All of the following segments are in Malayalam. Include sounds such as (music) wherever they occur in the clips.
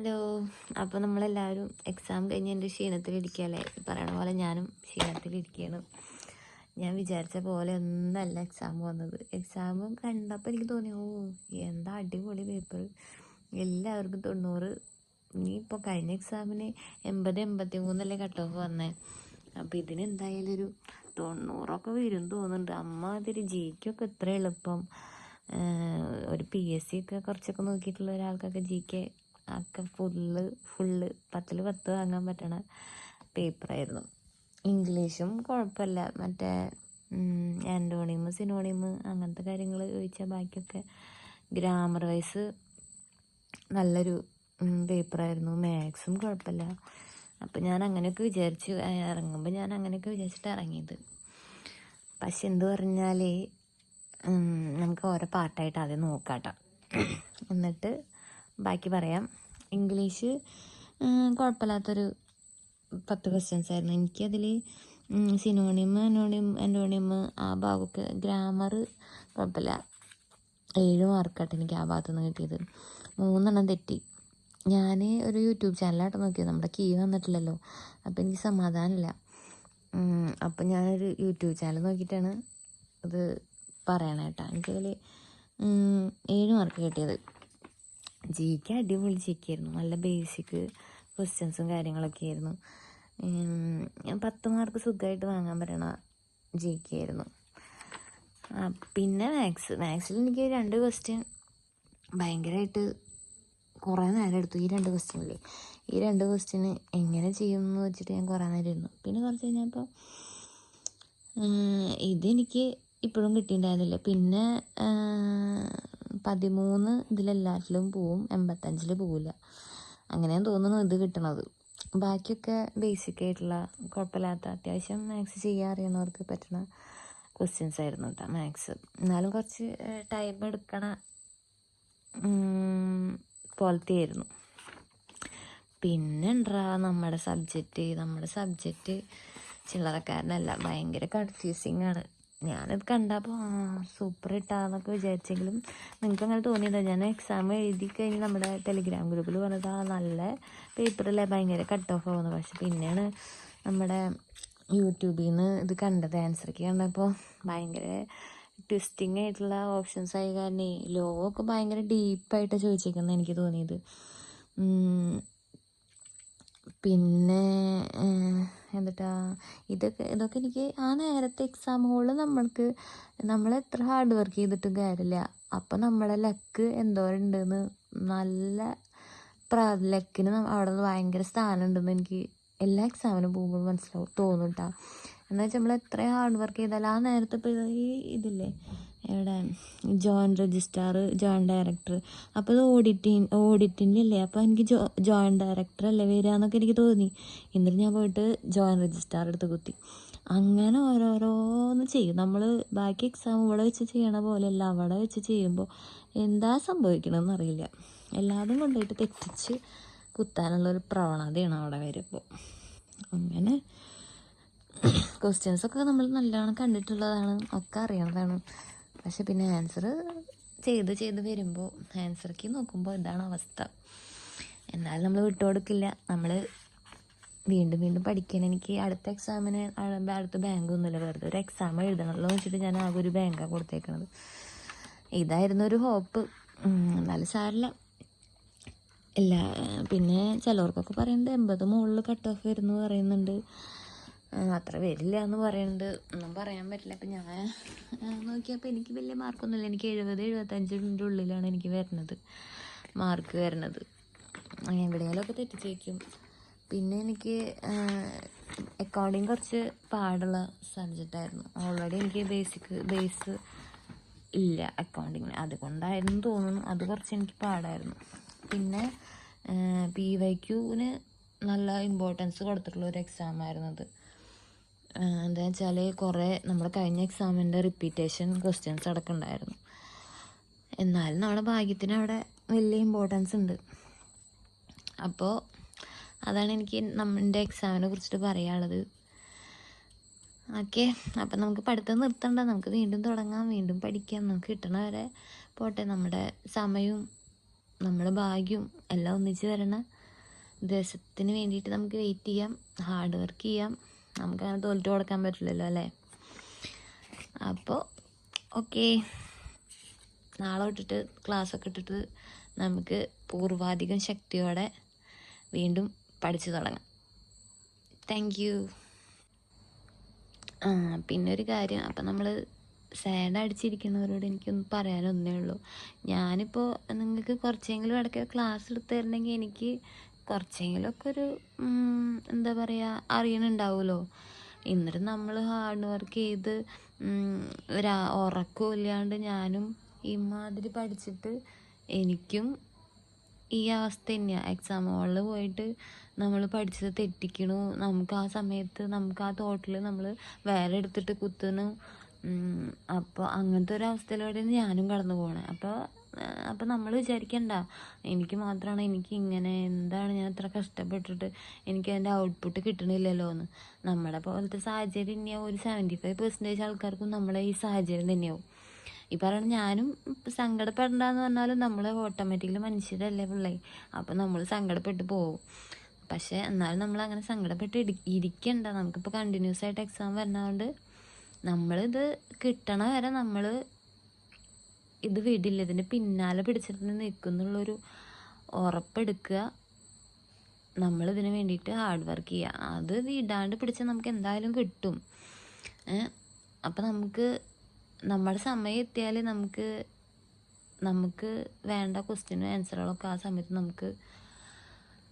ഹലോ. അപ്പോൾ നമ്മളെല്ലാവരും എക്സാം കഴിഞ്ഞ് എന്റെ ക്ഷീണത്തിലിരിക്കുകയല്ലേ? പറയണ പോലെ ഞാനും ക്ഷീണത്തിലിരിക്കുകയാണ്. ഞാൻ വിചാരിച്ച പോലെ ഒന്നല്ല എക്സാം വന്നത്. എക്സാം കണ്ടപ്പോൾ എനിക്ക് തോന്നി ഓ എന്താ അടിപൊളി പേപ്പർ എല്ലാവർക്കും തൊണ്ണൂറ്. നീ ഇപ്പോൾ കഴിഞ്ഞ എക്സാമിന് എൺപത് എൺപത്തി മൂന്നല്ലേ കട്ട് ഓഫ് വന്നേ. അപ്പോൾ ഇതിന് എന്തായാലും ഒരു തൊണ്ണൂറൊക്കെ വരും തോന്നുന്നുണ്ട്. അമ്മ അതിൽ ജിക്കൊക്കെ ഇത്ര എളുപ്പം. ഒരു പി എസ് സി ഒക്കെ കുറച്ചൊക്കെ നോക്കിയിട്ടുള്ള ഒരാൾക്കൊക്കെ ജി കെ ഒക്കെ ഫുള്ള് ഫുള്ള് പത്തിൽ പത്ത് വാങ്ങാൻ പറ്റണ പേപ്പറായിരുന്നു ഇംഗ്ലീഷും കുഴപ്പമില്ല മറ്റേ ആന്റോണിയം സിനോണിയം അങ്ങനത്തെ കാര്യങ്ങൾ ചോദിച്ചാൽ ബാക്കിയൊക്കെ ഗ്രാമർ വൈസ് നല്ലൊരു പേപ്പറായിരുന്നു മാത്സും കുഴപ്പമില്ല അപ്പം ഞാൻ അങ്ങനെയൊക്കെ വിചാരിച്ച്. ഇറങ്ങുമ്പോൾ ഞാൻ അങ്ങനെയൊക്കെ വിചാരിച്ചിട്ട് ഇറങ്ങിയത്. പക്ഷെ എന്ത് പറഞ്ഞാൽ നമുക്ക് ഓരോ പാർട്ടായിട്ട് ആദ്യം നോക്കാട്ടോ. എന്നിട്ട് ബാക്കി പറയാം. ഇംഗ്ലീഷ് കുഴപ്പമില്ലാത്തൊരു പത്ത് ക്വസ്റ്റ്യൻസ് ആയിരുന്നു. എനിക്കതിൽ സിനോണിമ് അനോണിം അനോണിയം ആ ഭാഗമൊക്കെ ഗ്രാമർ കുഴപ്പമില്ല. ഏഴ് മാർക്കായിട്ട് എനിക്ക് ആ ഭാഗത്തു നിന്ന് കിട്ടിയത്. മൂന്നെണ്ണം തെറ്റി. ഞാൻ ഒരു യൂട്യൂബ് ചാനലായിട്ട് നോക്കിയത്. നമ്മുടെ കീ വന്നിട്ടില്ലല്ലോ. അപ്പോൾ എനിക്ക് സമാധാനമില്ല. അപ്പം ഞാനൊരു യൂട്യൂബ് ചാനൽ നോക്കിയിട്ടാണ് അത് പറയണേട്ടാ എനിക്കതിൽ ഏഴ് മാർക്ക് കിട്ടിയത്. ജിക്ക് അടിപൊളി ജിക്കായിരുന്നു നല്ല ബേസിക് ക്വസ്റ്റ്യൻസും കാര്യങ്ങളൊക്കെ ആയിരുന്നു. ഞാൻ പത്ത് മാർക്ക് സുഖമായിട്ട് വാങ്ങാൻ പറ്റണ ജിക്കായിരുന്നു പിന്നെ മാത്സ് മാത്സിൽ എനിക്ക് രണ്ട് ക്വസ്റ്റ്യൻ ഭയങ്കരമായിട്ട് കുറേ നേരം എടുത്തു. ഈ രണ്ട് ക്വസ്റ്റ്യനില്ലേ ഈ രണ്ട് ക്വസ്റ്റ്യന് എങ്ങനെ ചെയ്യും എന്ന് വെച്ചിട്ട് ഞാൻ കുറേ നേരം ഇരുന്നു. പിന്നെ കുറച്ച് കഴിഞ്ഞപ്പോൾ ഇതെനിക്ക് ഇപ്പോഴും കിട്ടിയിട്ടുണ്ടായിരുന്നില്ല. പിന്നെ പതിമൂന്ന് ഇതിലെല്ലാറ്റിലും പോവും എൺപത്തഞ്ചിൽ പോവില്ല. അങ്ങനെയാണ് തോന്നുന്നു ഇത് കിട്ടണത്. ബാക്കിയൊക്കെ ബേസിക് ആയിട്ടുള്ള കുഴപ്പമില്ലാത്ത അത്യാവശ്യം മാത്സ് ചെയ്യാൻ അറിയുന്നവർക്ക് പറ്റുന്ന ക്വസ്റ്റ്യൻസ് ആയിരുന്നു കേട്ടോ മാത്സ് എന്നാലും കുറച്ച് ടൈം എടുക്കണ പോലത്തെ ആയിരുന്നു. പിന്നെ ഉണ്ടാ നമ്മുടെ സബ്ജക്റ്റ് നമ്മുടെ സബ്ജക്റ്റ് ചില്ലറക്കാരനല്ല ഭയങ്കര കൺഫ്യൂസിങ് ആണ്. ഞാനത് കണ്ടപ്പോൾ ആ സൂപ്പർ ഇട്ടാന്നൊക്കെ വിചാരിച്ചെങ്കിലും നിങ്ങൾക്ക് അങ്ങനെ തോന്നിയതാ. ഞാൻ എക്സാം എഴുതി കഴിഞ്ഞ് നമ്മുടെ ടെലിഗ്രാം ഗ്രൂപ്പിൽ പറഞ്ഞത് ആ നല്ല പേപ്പറല്ലേ ഭയങ്കര കട്ട് ഓഫ് ആവുന്നത്. പക്ഷെ പിന്നെയാണ് നമ്മുടെ യൂട്യൂബിൽ നിന്ന് ഇത് കണ്ടത്. ആൻസർക്ക് കണ്ടപ്പോൾ ഭയങ്കര ട്വിസ്റ്റിംഗ് ആയിട്ടുള്ള ഓപ്ഷൻസ് ആയി. കാരണം ലോ ഒക്കെ ഭയങ്കര ഡീപ്പായിട്ട് ചോദിച്ചേക്കുന്നത് എനിക്ക് തോന്നിയത്. പിന്നെ എന്നിട്ടാ ഇതൊക്കെ ഇതൊക്കെ എനിക്ക് ആ നേരത്തെ എക്സാം ഹോളിൽ നമ്മൾക്ക് നമ്മൾ എത്ര ഹാർഡ് വർക്ക് ചെയ്തിട്ടും കാര്യമില്ല. അപ്പം നമ്മളെ ലക്ക് എന്തോരുണ്ടെന്ന് നല്ല പ്ര ലക്കിന് അവിടെ നിന്ന് ഭയങ്കര സ്ഥാനം ഉണ്ടെന്ന് എനിക്ക് എല്ലാ എക്സാമിനും പോകുമ്പോൾ മനസ്സിലാവും തോന്നും കേട്ടോ എന്ന് വെച്ചാൽ നമ്മൾ എത്ര ഹാർഡ് വർക്ക് ചെയ്താലും ആ നേരത്തെ ഇപ്പോൾ ഈ ഇതില്ലേ എവിടെ? ജോയിൻ രജിസ്ട്രാർ ജോയിൻ ഡയറക്ടർ അപ്പോൾ ഇത് ഓഡിറ്റി ഓഡിറ്റിന്റെ അല്ലേ അപ്പോൾ എനിക്ക് ജോ ജോയിൻ ഡയറക്ടർ അല്ലേ വരിക എന്നൊക്കെ എനിക്ക് തോന്നി. എന്നിട്ട് ഞാൻ പോയിട്ട് ജോയിൻ രജിസ്ട്രാർ എടുത്ത് കുത്തി. അങ്ങനെ ഓരോരോന്ന് ചെയ്യും. നമ്മൾ ബാക്കി എക്സാം ഇവിടെ വെച്ച് ചെയ്യണ പോലെയല്ല അവിടെ വെച്ച് ചെയ്യുമ്പോൾ എന്താ സംഭവിക്കണമെന്ന് അറിയില്ല. എല്ലാതും കൊണ്ടുപോയിട്ട് തെറ്റിച്ച് കുത്താനുള്ളൊരു പ്രവണതയാണ് അവിടെ വരുമ്പോൾ അങ്ങനെ (clears throat) ക്വസ്റ്റ്യൻസ് ഒക്കെ നമ്മൾ നല്ലോണം കണ്ടിട്ടുള്ളതാണ് ഒക്കെ അറിയണതാണ്. പക്ഷെ പിന്നെ ആൻസർ ചെയ്ത് ചെയ്ത് വരുമ്പോൾ ആൻസർക്ക് നോക്കുമ്പോൾ ഇതാണ് അവസ്ഥ. എന്നാലും നമ്മൾ വിട്ടുകൊടുക്കില്ല നമ്മൾ വീണ്ടും വീണ്ടും പഠിക്കാൻ എനിക്ക് അടുത്ത എക്സാമിന് അടുത്ത ബാങ്ക് ഒന്നുമില്ല. വെറുതെ ഒരു എക്സാം എഴുതണമല്ലോ വെച്ചിട്ട് ഞാൻ ആകെ ഒരു ബാങ്കാണ് കൊടുത്തേക്കണത്. ഇതായിരുന്നു ഒരു ഹോപ്പ് എന്നാലും സാറില്ല ഇല്ല പിന്നെ ചിലവർക്കൊക്കെ പറയുന്നുണ്ട് എൺപത് മുകളിൽ കട്ട് ഓഫ് വരുന്നു പറയുന്നുണ്ട്. അത്ര വരില്ല എന്ന് പറയുന്നുണ്ട് ഒന്നും പറയാൻ പറ്റില്ല. അപ്പം ഞാൻ നോക്കിയപ്പോൾ എനിക്ക് വലിയ മാർക്കൊന്നുമില്ല എനിക്ക് എഴുപത് എഴുപത്തഞ്ചിന്റെ ഉള്ളിലാണ് എനിക്ക് വരുന്നത്. മാർക്ക് വരുന്നത്. എവിടെയെങ്കിലുമൊക്കെ തെറ്റിച്ച് വയ്ക്കും പിന്നെ എനിക്ക് അക്കൗണ്ടിങ് കുറച്ച് പാടുള്ള സബ്ജക്റ്റായിരുന്നു ഓൾറെഡി എനിക്ക് ബേസിക് ബേസ് ഇല്ല അക്കൗണ്ടിങ്ങിന് അതുകൊണ്ടായിരുന്നു തോന്നുന്നു അത് കുറച്ച് എനിക്ക് പാടായിരുന്നു. പിന്നെ പി വൈ ക്യൂവിന് നല്ല ഇമ്പോർട്ടൻസ് കൊടുത്തിട്ടുള്ള ഒരു എക്സാം ആയിരുന്നു അത്. എന്താ വെച്ചാൽ കുറേ നമ്മൾ കഴിഞ്ഞ എക്സാമിന്റെ റിപ്പീറ്റേഷൻ ക്വസ്റ്റ്യൻസ് അടക്കം ഉണ്ടായിരുന്നു എന്നാലും നമ്മുടെ ഭാഗ്യത്തിന് അവിടെ വലിയ ഇമ്പോർട്ടൻസ് ഉണ്ട്. അപ്പോൾ അതാണ് എനിക്ക് നമ്മുടെ എക്സാമിനെ കുറിച്ചിട്ട് പറയാനുള്ളത്. ഓക്കെ അപ്പം നമുക്ക് പഠിത്തം നിർത്തണ്ട. നമുക്ക് വീണ്ടും തുടങ്ങാം. വീണ്ടും പഠിക്കാം. നമുക്ക് കിട്ടണ വരെ പോട്ടെ. നമ്മുടെ സമയവും നമ്മുടെ ഭാഗ്യവും എല്ലാം ഒന്നിച്ച് തരണം ദിവസത്തിന് വേണ്ടിയിട്ട് നമുക്ക് വെയിറ്റ് ചെയ്യാം. ഹാർഡ് വർക്ക് ചെയ്യാം. നമുക്കങ്ങനെ തോൽറ്റ് കൊടുക്കാൻ പറ്റില്ലല്ലോ അല്ലേ? അപ്പോൾ ഓക്കെ. നാളെ തൊട്ടിട്ട് ക്ലാസ്സൊക്കെ ഇട്ടിട്ട് നമുക്ക് പൂർവാധികം ശക്തിയോടെ വീണ്ടും പഠിച്ചു തുടങ്ങാം. താങ്ക് യു ആ പിന്നെ ഒരു കാര്യം. അപ്പം നമ്മൾ സാഡ് അടിച്ചിരിക്കുന്നവരോട് എനിക്കൊന്നും പറയാനൊന്നേ ഉള്ളൂ. ഞാനിപ്പോൾ നിങ്ങൾക്ക് കുറച്ചെങ്കിലും ഇടയ്ക്ക് ക്ലാസ് എടുത്ത് തരണമെങ്കിൽ എനിക്ക് കുറച്ചെങ്കിലും ഒക്കെ ഒരു എന്താ പറയുക അറിയണുണ്ടാവുമല്ലോ എന്നിട്ട് നമ്മൾ ഹാർഡ് വർക്ക് ചെയ്ത് ഒരു ഉറക്കവും ഇല്ലാണ്ട് ഞാനും ഇമാതിരി പഠിച്ചിട്ട് എനിക്കും ഈ അവസ്ഥ തന്നെയാണ് എക്സാം ഹോളിൽ പോയിട്ട് നമ്മൾ പഠിച്ചത് തെറ്റിക്കണു. നമുക്ക് ആ സമയത്ത് നമുക്ക് ആ തോട്ടിൽ നമ്മൾ വേറെ എടുത്തിട്ട് കുത്തണു. അപ്പോൾ അങ്ങനത്തെ ഒരു അവസ്ഥയിലൂടെയാണ് ഞാനും കടന്നു പോകണേ അപ്പോൾ അപ്പോൾ നമ്മൾ വിചാരിക്കണ്ട. എനിക്ക് മാത്രമാണ് എനിക്ക് ഇങ്ങനെ എന്താണ് ഞാൻ ഇത്ര കഷ്ടപ്പെട്ടിട്ട് എനിക്ക് അതിന്റെ ഔട്ട്പുട്ട് കിട്ടണില്ലല്ലോ എന്ന് നമ്മുടെ പോലത്തെ സാഹചര്യം തന്നെയാവും ഒരു സെവന്റി ഫൈവ് പെർസെന്റേജ് ആൾക്കാർക്കും നമ്മളെ ഈ സാഹചര്യം തന്നെയാവും. ഈ പറയണ ഞാനും സങ്കടപ്പെടണ്ടെന്ന് പറഞ്ഞാലും നമ്മൾ ഓട്ടോമാറ്റിക്കലി മനുഷ്യരല്ലേ പിള്ളേ. അപ്പം നമ്മൾ സങ്കടപ്പെട്ട് പോകും പക്ഷേ എന്നാലും നമ്മൾ അങ്ങനെ സങ്കടപ്പെട്ട് ഇരി ഇരിക്കണ്ട. നമുക്കിപ്പോൾ കണ്ടിന്യൂസ് ആയിട്ട് എക്സാം വരുന്നതുകൊണ്ട് നമ്മളിത് കിട്ടണ വരെ നമ്മൾ ഇത് വിടില്ല. ഇതിന്റെ പിന്നാലെ പിടിച്ചിട്ട് നിൽക്കുന്നുള്ളൊരു ഉറപ്പെടുക്കുക. നമ്മളിതിന് വേണ്ടിയിട്ട് ഹാർഡ് വർക്ക് ചെയ്യുക. അത് വിടാണ്ട് പിടിച്ചാൽ നമുക്ക് എന്തായാലും കിട്ടും. അപ്പം നമുക്ക് നമ്മുടെ സമയം എത്തിയാൽ നമുക്ക് നമുക്ക് വേണ്ട ക്വസ്റ്റ്യനും ആൻസറുകളൊക്കെ ആ സമയത്ത് നമുക്ക്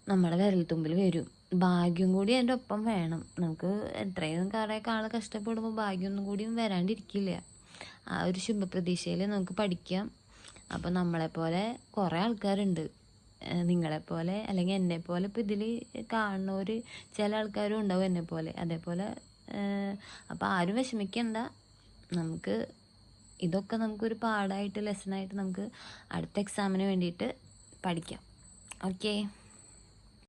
നമ്മുടെ വിരൽത്തുമ്പിൽ വരും. ഭാഗ്യം കൂടി അതിന്റെ ഒപ്പം വേണം. നമുക്ക് എത്രയും കുറേ കാൾ കഷ്ടപ്പെടുമ്പോൾ ഭാഗ്യമൊന്നും കൂടിയും വരാണ്ടിരിക്കില്ല. ആ ഒരു ശുഭപ്രതീക്ഷയിൽ നമുക്ക് പഠിക്കാം. അപ്പോൾ നമ്മളെപ്പോലെ കുറേ ആൾക്കാരുണ്ട്. നിങ്ങളെപ്പോലെ അല്ലെങ്കിൽ എന്നെപ്പോലെ ഇപ്പോൾ ഇതിൽ കാണുന്നവർ ചില ആൾക്കാരും ഉണ്ടാവും എന്നെപ്പോലെ. അതേപോലെ അപ്പോൾ ആരും വിഷമിക്കണ്ട. നമുക്ക് ഇതൊക്കെ നമുക്കൊരു പാടായിട്ട് ലെസണായിട്ട് നമുക്ക് അടുത്ത എക്സാമിന് വേണ്ടിയിട്ട് പഠിക്കാം. ഓക്കേ